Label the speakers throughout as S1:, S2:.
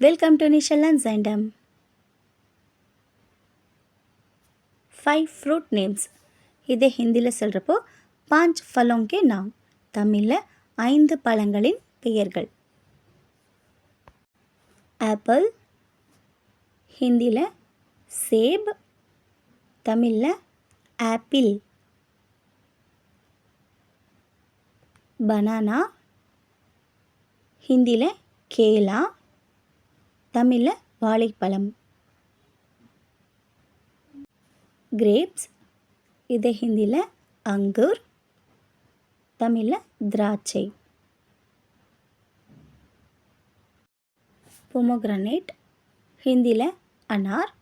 S1: Welcome to Nishallan Jaintam five fruit names இதை ஹிந்தியில் சொல்கிறப்போ பாஞ்ச் ஃபலோங்கே நாம் தமிழில் ஐந்து பழங்களின் பெயர்கள். ஆப்பிள் ஹிந்தியில் சேப் தமிழில் ஆப்பிள் பனானா ஹிந்தியில் கேலா தமிழில் வாழைப்பழம். கிரேப்ஸ் இதை ஹிந்தியில் அங்கூர் தமிழில் திராட்சை. பொமோக்ரனேட் ஹிந்தியில் அனார்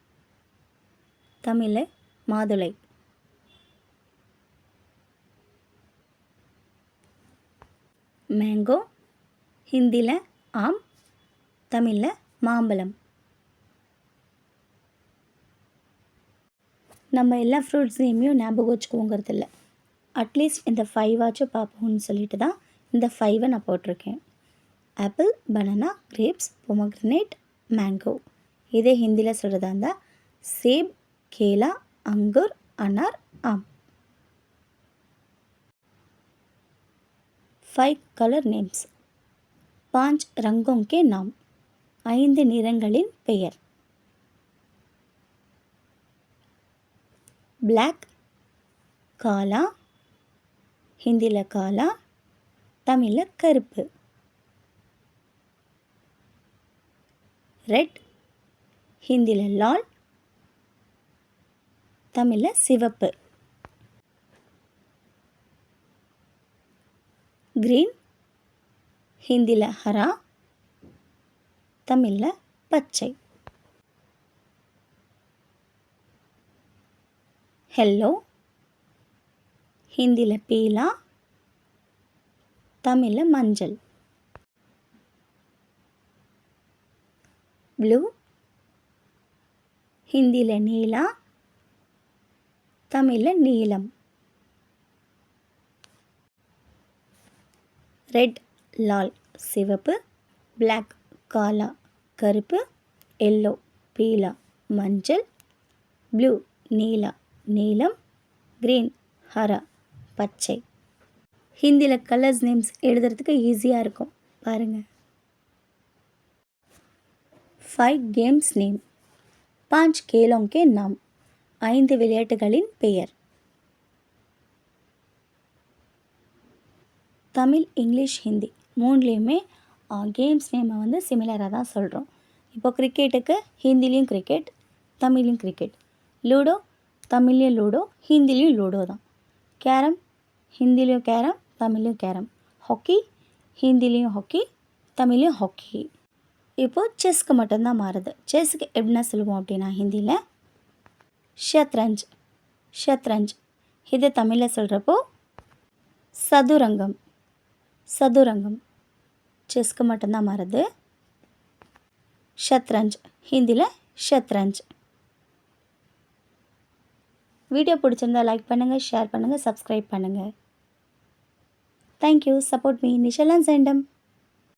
S1: தமிழில் மாதுளை. மேங்கோ ஹிந்தியில் ஆம் தமிழில் மாம்பழம் நம்ம எல்லா ஃப்ரூட்ஸ் நேமையும் ஞாபகம் வச்சுக்கோங்கிறது இல்லை அட்லீஸ்ட் இந்த ஃபைவாச்சும் பார்ப்போம்னு சொல்லிட்டு தான் இந்த ஃபைவை நான் போட்டிருக்கேன் apple banana grapes pomegranate mango இதே ஹிந்தியில் சொல்கிறதா இருந்தால் சேப் கேலா அங்கூர் அனார் ஆம் ஃபைவ் கலர் நேம்ஸ் பாஞ்ச் ரங்கோं के नाम ஐந்து நிறங்களின் பெயர். பிளாக் காலா ஹிந்தியில் காலா தமிழில் கருப்பு. ரெட் ஹிந்தியில் லால் தமிழில் சிவப்பு. கிரீன் ஹிந்தியில் ஹரா தமிழில் பச்சை. ஹெல்லோ? ஹிந்தியில் பீலா? தமிழில் மஞ்சள். ப்ளூ? ஹிந்தியில் நீலா? தமிழில் நீலம். ரெட் லால் சிவப்பு பிளாக் காலா. கருப்பு எல்லோ பீலா மஞ்சள் ப்ளூ நீலா நீலம் க்ரீன் ஹரா பச்சை. ஹிந்தியில் கலர்ஸ் நேம்ஸ் எழுதுறதுக்கு ஈஸியாக இருக்கும். பாருங்கள் ஃபைவ் கேம்ஸ் நேம் பாஞ்ச் கேலோங்கே நாம். ஐந்து விளையாட்டுகளின் பெயர். தமிழ் இங்கிலீஷ் ஹிந்தி. மூணுலேயுமே கேம்ஸ் நேமை வந்து சிமிலராக தான் சொல்கிறோம் இப்போ கிரிக்கெட்டுக்கு ஹிந்திலையும் கிரிக்கெட் தமிழ்லையும் கிரிக்கெட் லூடோ தமிழ்லையும் லூடோ ஹிந்திலையும் லூடோ தான். கேரம் ஹிந்திலையும் கேரம் தமிழ்லையும் கேரம் ஹாக்கி ஹிந்திலையும் ஹாக்கி தமிழ்லையும் ஹாக்கி இப்போது செஸ்க்கு மட்டும்தான் மாறுது. செஸ்ஸுக்கு எப்படின்னா சொல்லுவோம் அப்படின்னா ஹிந்தியில் ஷத்ரஞ்ச் ஷத்ரஞ்ச் இதை தமிழில் சொல்கிறப்போ சதுரங்கம் சதுரங்கம் செஸ்க்கு மட்டும்தான் மாறுது. ஷத்ரஞ்ச். ஹிந்தியில் ஷத்ரஞ்ச். வீடியோ பிடிச்சிருந்தா லைக் பண்ணுங்கள் ஷேர் பண்ணுங்கள் சப்ஸ்கிரைப் பண்ணுங்கள் thank you support me Nishalan Sentham